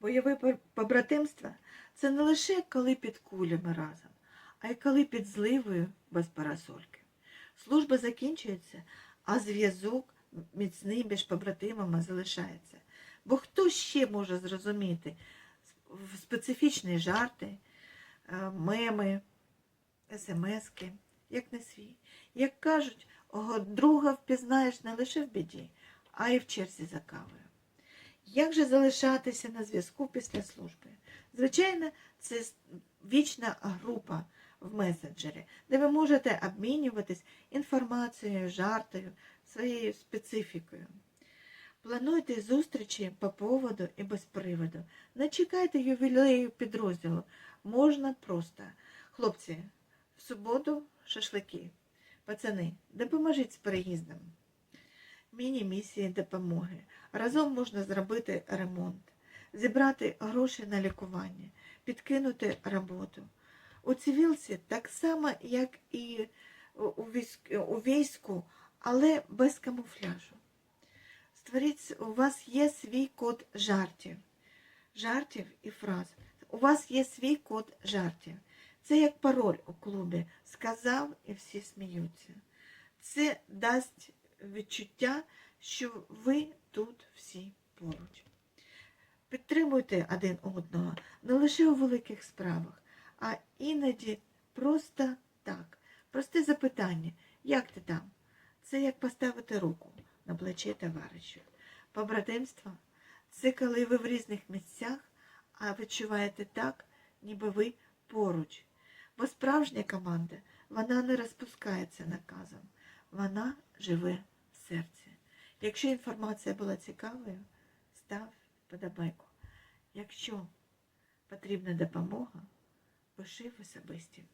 Бойове побратимство це не лише коли під кулями разом, а й коли під зливою без парасольки. Служба закінчується, а зв'язок міцний між побратимами залишається. Бо хто ще може зрозуміти специфічні жарти, е, меми, смски, як не свій. Як кажуть, друга впізнаєш не лише в біді, а й в черзі за кавою. Як же залишатися на зв'язку після служби? Звичайно, це вічна група в месенджері, де ви можете обмінюватись інформацією, жартою, своєю специфікою. Плануйте зустрічі по поводу і без приводу. Не чекайте ювілею підрозділу. Можна просто. Хлопці, в суботу шашлики. Пацани, допоможіть з переїздом. Міні-місії допомоги. Разом можна зробити ремонт, зібрати гроші на лікування, підкинути роботу. У цивілці так само, як і у- у військ- у війську, але без камуфляжу. Створіть, у вас є свій код жартів, жартів і фраз. У вас є свій код жартів. Це як пароль у клубі. Сказав і всі сміються. Це дасть відчуття, що ви тут всі поруч. Підтримуйте один одного не лише у великих справах, а іноді просто так. Просте запитання, як ти там? Це як поставити руку на плече товаришу. Побратимство це коли ви в різних місцях, а відчуваєте так, ніби ви поруч. Бо справжня команда, вона не розпускається наказом, вона живе в серці. Якщо інформація була цікавою, став подобайку. Якщо потрібна допомога, пиши в особисті.